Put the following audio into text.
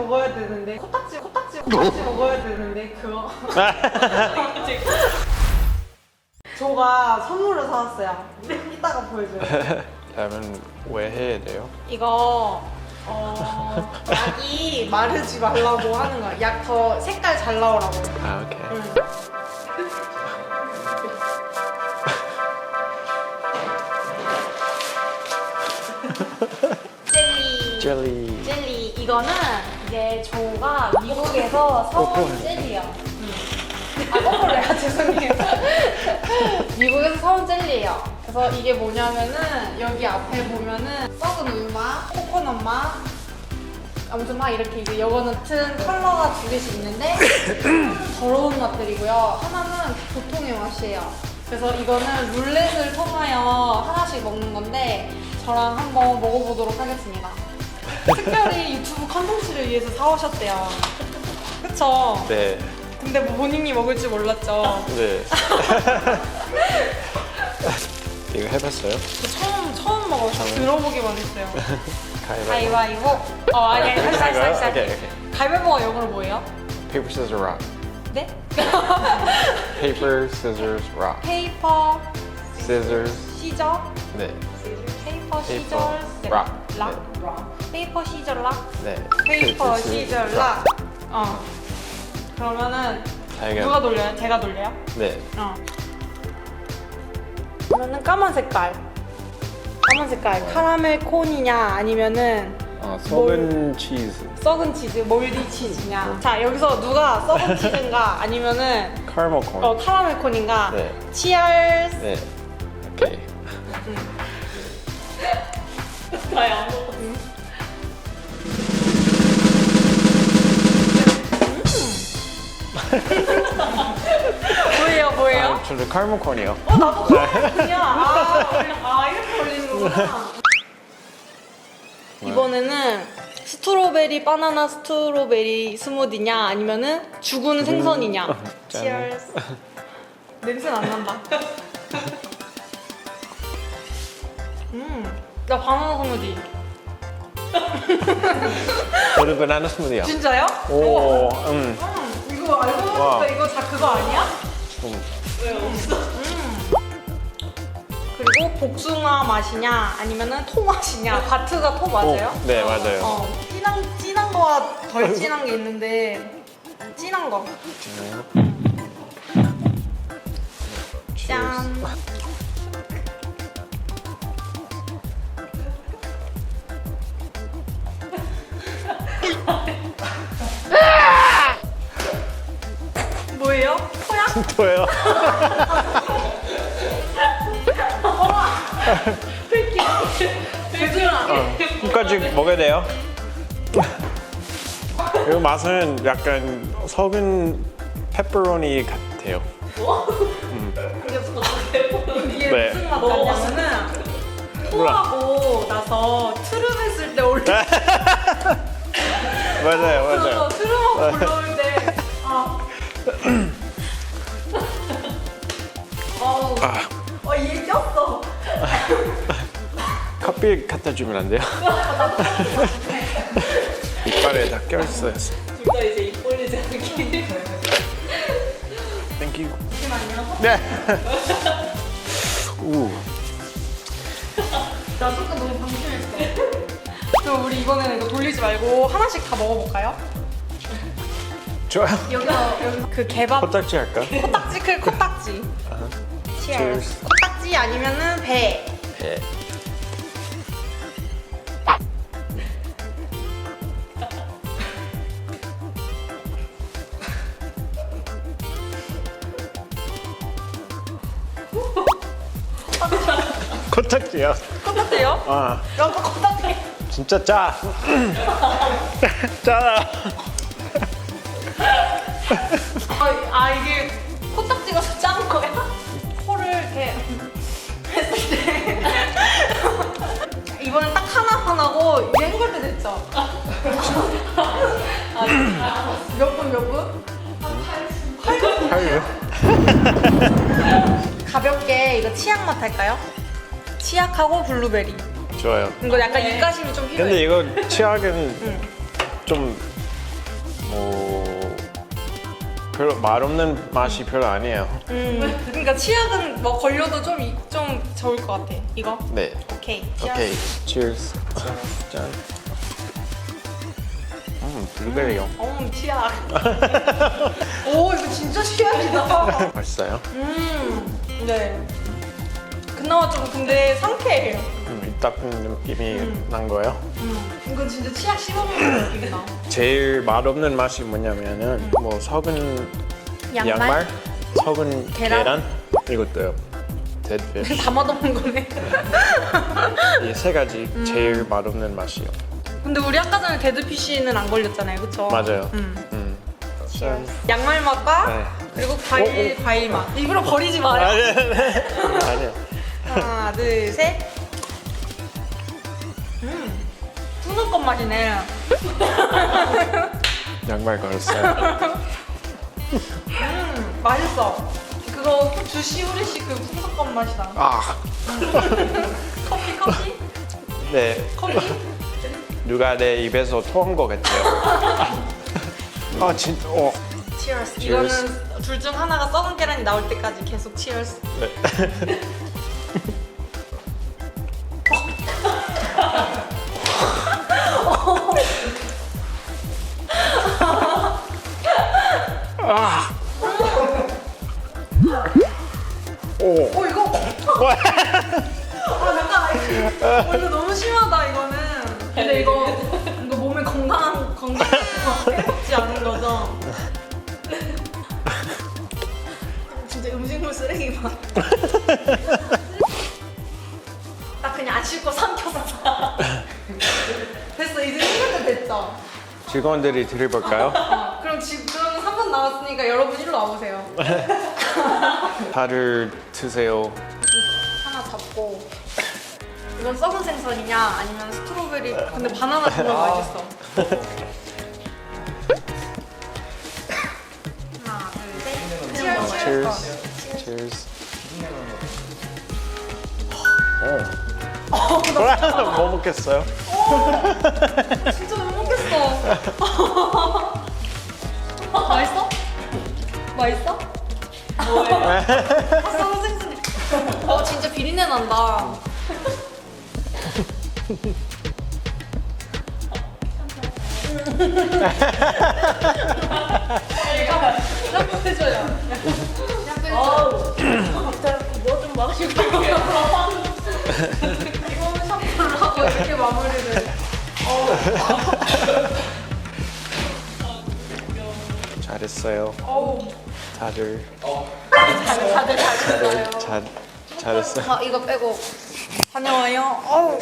먹어야 되는데 코딱지 코딱지 코딱지 먹어야 되는데 그거 저가 선물을 사왔어요. 이따가 보여줘요. 그러면 왜 해야 돼요? 이거 어, 약이 마르지 말라고 하는 거야. 약 더 색깔 잘 나오라고. 아 오케이. 응. 젤리. 젤리. 젤리 이거는 이제 저가 미국에서 사온 거꾸로 젤리예요. 아 거꾸로요 죄송해요. 미국에서 사온 젤리예요. 그래서 이게 뭐냐면은 여기 앞에 보면은 썩은 우유맛, 코코넛 맛, 아무튼 막 이렇게 이제 여거 같은 컬러가 두 개씩 있는데 더러운 맛들이고요. 하나는 보통의 맛이에요. 그래서 이거는 룰렛을 통하여 하나씩 먹는 건데 저랑 한번 먹어보도록 하겠습니다. 특별히 유튜브 컨텐츠를 위해서 사오셨대요. 그쵸? 네. 근데 뭐 본인이 먹을 줄 몰랐죠. 네. 이거 해봤어요? 저 처음 처음 먹어서 들어보기만 했어요. 가위바위보. 가위바위보. 어 아니 아니 살살 이거요? 살살. 오케이 오케이. 가위바위보가 영어로 뭐예요? Paper, scissors, rock. 네? Paper, scissors, rock. 페이퍼 Scissors. 시저 네. 페이퍼 Paper, 시절 네. rock. 락 페이퍼 시절 락 네. 페이퍼 scissors, 시절 rock. 락 어. 그러면은 알겠- 누가 돌려요? 제가 돌려요? 네. 어. 그러면은 까만 색깔 까만 색깔 카라멜 콘이냐 아니면은 어, 썩은 치즈. 썩은 치즈 몰디 치즈냐 자 여기서 누가 썩은 치즈인가 아니면은 카라멜 콘. 어 카라멜 콘인가 네. 치얼스 네. 오케이. 뭐예요 뭐예요? 아, 저도 카라멜 콘이요. 어 나도 카라멜이야. 아, 원래- 아 이렇게 올리는 거구나. 이번에는 스트로베리 바나나 스트로베리 스무디냐 아니면은 죽은 생선이냐? 짠. 치얼스 냄새는 안 난다 나 바나나 스무디 저도 바나나 스무디요. 진짜요? 오, 음. 음, 이거 알고 와. 보니까 이거 다 그거 아니야? 좀 그리고 복숭아 맛이냐 아니면은 토 맛이냐 바트가 토 맞아요? 오, 네, 맞아요. 어 진한 진한 거와 덜 진한 게 있는데 진한 거. 짠. 뭐예요? 토야? 뭐예요? 돼지랑 끝까지 먹어야 돼요. 이 맛은 약간 썩은 페퍼로니 같아요. 이게 네. 무슨 맛 같냐면은 토하고 나서 트름 했을 때 올려 맞아요, 맞아요. 트름하고 올라올 때 아. 어우 아, 어 이게 꼈어 커피 갖다 주면 안 돼요? 이빨에 다 껴있어요. 둘다 이제 입 벌리지 않게 땡큐. 잠시만요 네. 우. 나 순간 너무 방심했어 그럼 우리 이번에는 이거 돌리지 말고 하나씩 다 먹어볼까요? 좋아요. 여기서 여기서 그 개밥 코딱지 할까? 코딱지 클 코딱지 Cheers. 코딱지 아니면은 배 네. 코딱지요. 코딱지요? 아, 여기 코딱지 진짜 짜. 짜. 아, 아 이게 코딱지가 짠 거야? 코를 이렇게 했을 때 이번엔 딱 하나 하나고 이제 헹굴 때 됐죠? 몇 분 몇 분? 아유. 가볍게 이거 치약 맛 할까요? 치약하고 블루베리 좋아요. 이거 약간 입가심이 좀 필요해 근데 이거 치약은 좀 뭐 별로 맛없는 맛이 별로 아니에요. 음, 그러니까 치약은 뭐 걸려도 좀, 이- 좀 적을 것 같아. 이거? 네. 오케이. 오케이. Cheers. 짠. 음, 블루베리요. 어, 치약. 오, 이거 진짜 치약이다. 맛있어요? 음, 네. 그나마 좀 근데 상쾌해요. 음, 이 따뜻한 느낌이 음. 난 거예요. 음, 이건 진짜 치약 씹어먹는 느낌이다. 제일 맛없는 맛이 뭐냐면은 뭐 썩은 양말? 양말, 썩은 계란? 계란, 이것도요. 데드피쉬. 다 맛없는 거네. 이세 가지 음. 제일 맛없는 맛이요. 근데 우리 아까 전에 데드피쉬는 안 걸렸잖아요, 그쵸? 맞아요. 음. 음. 짠. 양말 맛과 네. 그리고 과일, 오, 과일 맛. 일부러 버리지 마요. 아니요. 아니요. 하나, 둘, 셋. 음, 푸는것 맛이네. 양말 걸었어요. 음, 맛있어. 그거 주시 후레쉬 그 푸는것 맛이다. 아, 커피, 커피? 네. 커피? 누가 내 입에서 토한 것 같아요. 아 진짜. 어. 치얼스. Cheers. 이거는 둘 중 하나가 썩은 계란이 나올 때까지 계속 치얼스. 네. 아 잠깐 어, 이거 너무 심하다 이거는 근데 이거 이거 몸에 건강한 건강 해롭지 않은 거죠? 진짜 음식물 쓰레기 맛. 나 그냥 안 씻고 삼켜서 사. 됐어 이제 생각도 됐죠? 직원들이 드려볼까요? 어, 그럼 지금 3분 남았으니까 여러분 일로 와보세요. 다들 드세요. 이건 썩은 생선이냐 아니면 스트로베리 근데 바나나 정말 맛있어 하나 둘셋 치얼스 Cheers. Cheers. 오. 뭐 먹겠어요? 진짜 못 먹겠어 맛있어? 맛있어? 아, 썩은 생선 어 진짜 비린내 난다 해줘요 짬뽕 해줘요 뭐좀 마시고 이거는 샴푸를 하고 이렇게 마무리를 잘했어요. 어우 다들 다들 다들. 잘 다들 잘 잘했어요. 아 이거 빼고. 다녀와요. 어우